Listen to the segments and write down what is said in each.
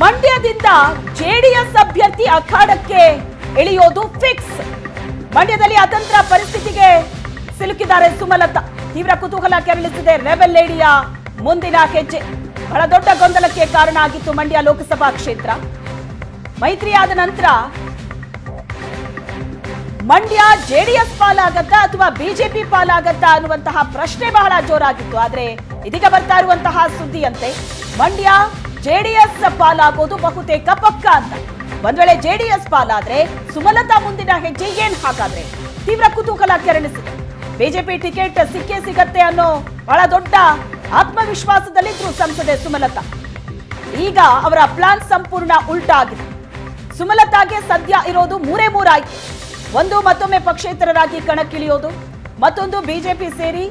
ಮಂಡ್ಯದಿಂದ ಜೆಡಿಎಸ್ ಅಭ್ಯರ್ಥಿ ಅಖಾಡಕ್ಕೆ ಇಳಿಯೋದು ಫಿಕ್ಸ್ ಮಂಡ್ಯದಲ್ಲಿ ಅತಂತ್ರ ಪರಿಸ್ಥಿತಿಗೆ ಸಿಲುಕಿದ್ದಾರೆ ಸುಮಲತಾ. ತೀವ್ರ ಕುತೂಹಲ ಕೆರಳಿಸಿದೆ ರೆಬೆಲ್ ಲೇಡಿಯ ಮುಂದಿನ ಹೆಜ್ಜೆ. ಬಹಳ ದೊಡ್ಡ ಗೊಂದಲಕ್ಕೆ ಕಾರಣ ಆಗಿತ್ತು ಮಂಡ್ಯ ಲೋಕಸಭಾ ಕ್ಷೇತ್ರ. ಮೈತ್ರಿಯಾದ ನಂತರ ಮಂಡ್ಯ ಜೆಡಿಎಸ್ ಪಾಲಾಗತ್ತಾ ಅಥವಾ ಬಿಜೆಪಿ ಪಾಲಾಗತ್ತಾ ಅನ್ನುವಂತಹ ಪ್ರಶ್ನೆ ಬಹಳ ಜೋರಾಗಿತ್ತು. ಆದರೆ ಇದೀಗ ಬರ್ತಾ ಇರುವಂತಹ ಸುದ್ದಿಯಂತೆ, ಮಂಡ್ಯ ಜೆಡಿಎಸ್ ಪಾಲಾಗೋದು ಬಹುತೇಕ ಪಕ್ಕ ಅಂತ. ಒಂದ್ ವೇಳೆ ಜೆಡಿಎಸ್ ಪಾಲಾದ್ರೆ ಸುಮಲತಾ ಮುಂದಿನ ಹೆಜ್ಜೆ ಏನ್ ಹಾಗಾದ್ರೆ? ತೀವ್ರ ಕುತೂಹಲ ಕೆರಳಿಸಿದೆ. ಬಿಜೆಪಿ ಟಿಕೆಟ್ ಸಿಕ್ಕೇ ಸಿಗತ್ತೆ ಅನ್ನೋ ಬಹಳ ದೊಡ್ಡ ಆತ್ಮವಿಶ್ವಾಸದಲ್ಲಿದ್ರು ಸಂಸದೆ ಸುಮಲತಾ. ಈಗ ಅವರ ಪ್ಲಾನ್ ಸಂಪೂರ್ಣ ಉಲ್ಟಾ ಆಗಿದೆ ಸುಮಲತಾಗೆ ಸದ್ಯ ಇರೋದು ಮೂರೇ ಮೂರಾಯ್ತು. ಒಂದು ಮತ್ತೊಮ್ಮೆ ಪಕ್ಷೇತರರಾಗಿ ಕಣಕ್ಕಿಳಿಯೋದು, ಮತ್ತೊಂದು ಬಿಜೆಪಿ ಸೇರಿ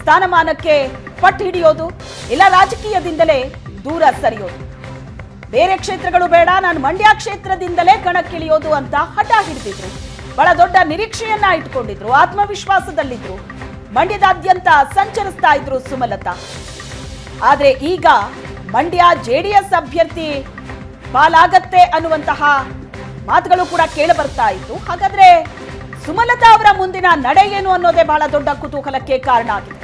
ಸ್ಥಾನಮಾನಕ್ಕೆ ಪಟ್ಟು ಹಿಡಿಯೋದು ಇಲ್ಲ ರಾಜಕೀಯದಿಂದಲೇ ದೂರ ಸರಿಯೋದು. ಬೇರೆ ಕ್ಷೇತ್ರಗಳು ಬೇಡ, ನಾನು ಮಂಡ್ಯ ಕ್ಷೇತ್ರದಿಂದಲೇ ಕಣಕ್ಕಿಳಿಯೋದು ಅಂತ ಹಠ ಹಿಡಿದಿದ್ರು. ಬಹಳ ದೊಡ್ಡ ನಿರೀಕ್ಷೆಯನ್ನ ಇಟ್ಕೊಂಡಿದ್ರು, ಆತ್ಮವಿಶ್ವಾಸದಲ್ಲಿದ್ರು. ಮಂಡ್ಯದಾದ್ಯಂತ ಸಂಚರಿಸ್ತಾ ಇದ್ರು ಸುಮಲತಾ. ಆದ್ರೆ ಈಗ ಮಂಡ್ಯ ಜೆಡಿಎಸ್ ಅಭ್ಯರ್ಥಿ ಪಾಲಾಗತ್ತೆ ಅನ್ನುವಂತಹ ಮಾತುಗಳು ಕೂಡ ಕೇಳಿ ಬರ್ತಾ ಇತ್ತು. ಹಾಗಾದ್ರೆ ಸುಮಲತಾ ಅವರ ಮುಂದಿನ ನಡೆ ಏನು ಅನ್ನೋದೇ ಬಹಳ ದೊಡ್ಡ ಕುತೂಹಲಕ್ಕೆ ಕಾರಣ ಆಗಿದೆ.